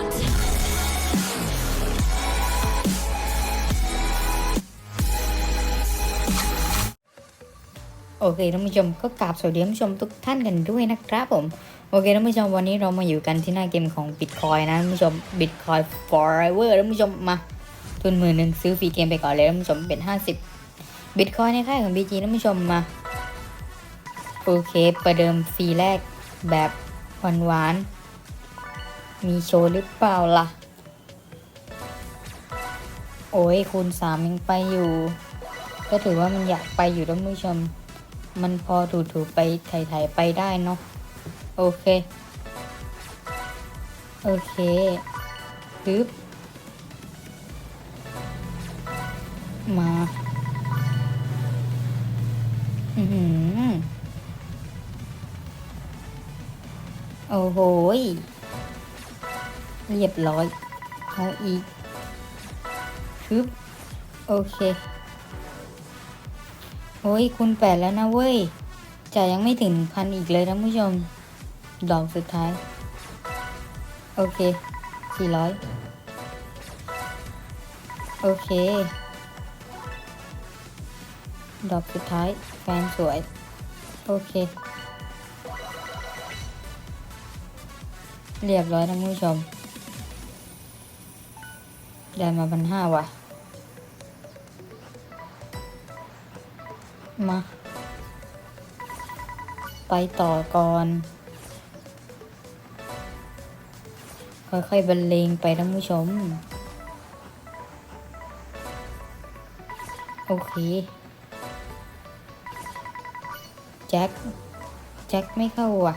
โอเคท่านผู้ชมก็กราบสวัสดีท่านผู้ชมทุกท่านกันด้วยนะครับผม โอเคท่านผู้ชมวันนี้เรามาอยู่กันที่หน้าเกมของ Bitcoin นะท่านผู้ชม Bitcoin Forever ท่านผู้ชมมาทุนหมื่นหนึ่งซื้อฟรีเกมไปก่อนเลยท่านผู้ชมเป็น 50 Bitcoin ในค่ายของ BG ท่านผู้ชมมาโอเคประเดิมฟรีแรกแบบหวานๆ มีโชว์หรือเปล่าล่ะ โอ้ยคูณสามยังไปอยู่ ก็ถือว่ามันอยากไปอยู่ท่านผู้ชม มันพอถูๆไปไถ่ๆไปได้เนาะ โอเค โอเคปึ๊บมา อือหือโอ้โห เรียบร้อยเอาอีกปึ๊บโอเคโอ้ยคุณแปดแล้วนะเว้ยจ่ายยังไม่ถึงพันอีกเลยนะผู้ชม ดอกสุดท้าย โอเคสี่ร้อยโอเค ดอกสุดท้าย แฟนสวย โอเค เรียบร้อยท่านผู้ชม ได้มาพันห้าว่ะ มา ไปต่อก่อน ค่อยๆบรรเลงไปท่านผู้ชม โอเค แจ็ค แจ็คไม่เข้าอะ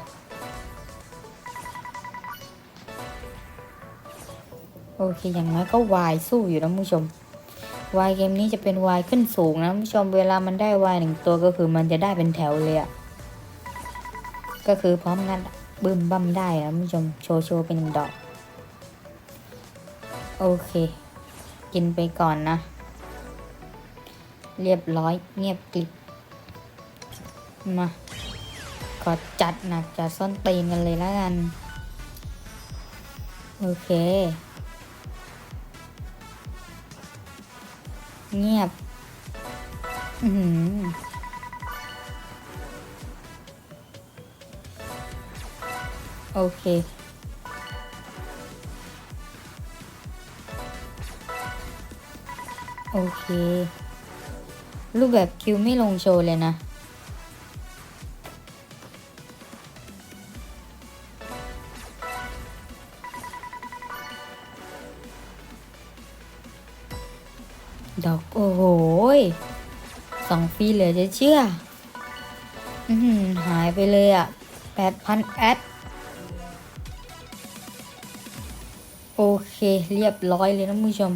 อเคอย่างน้อยก็วายสู้อยู่นะผู้ชมวายเกมนี้จะเป็นวายขึ้นสูงนะผู้ชมเวลามันได้วายหนึ่งตัวก็คือมันจะได้เป็นแถวเลยอะก็คือพร้อมงัดบึมบั้มได้นะผู้ชมโชว์โชว์เป็นหนึ่งดอก โอเค กินไปก่อนนะ เรียบร้อยเงียบกริบมาขอจัดหนักจัดซ่อนตีนกันเลยแล้วกัน โอเค เงียบ อืมโอเค โอเค รูปแบบคิวไม่ลงโชว์เลยนะ ดอกโอ้โหสองฟรีเหลือจะเชื่ออือหือหายไปเลยอะแปดพันแอดโอเค เรียบร้อยเลยนะผู้ชม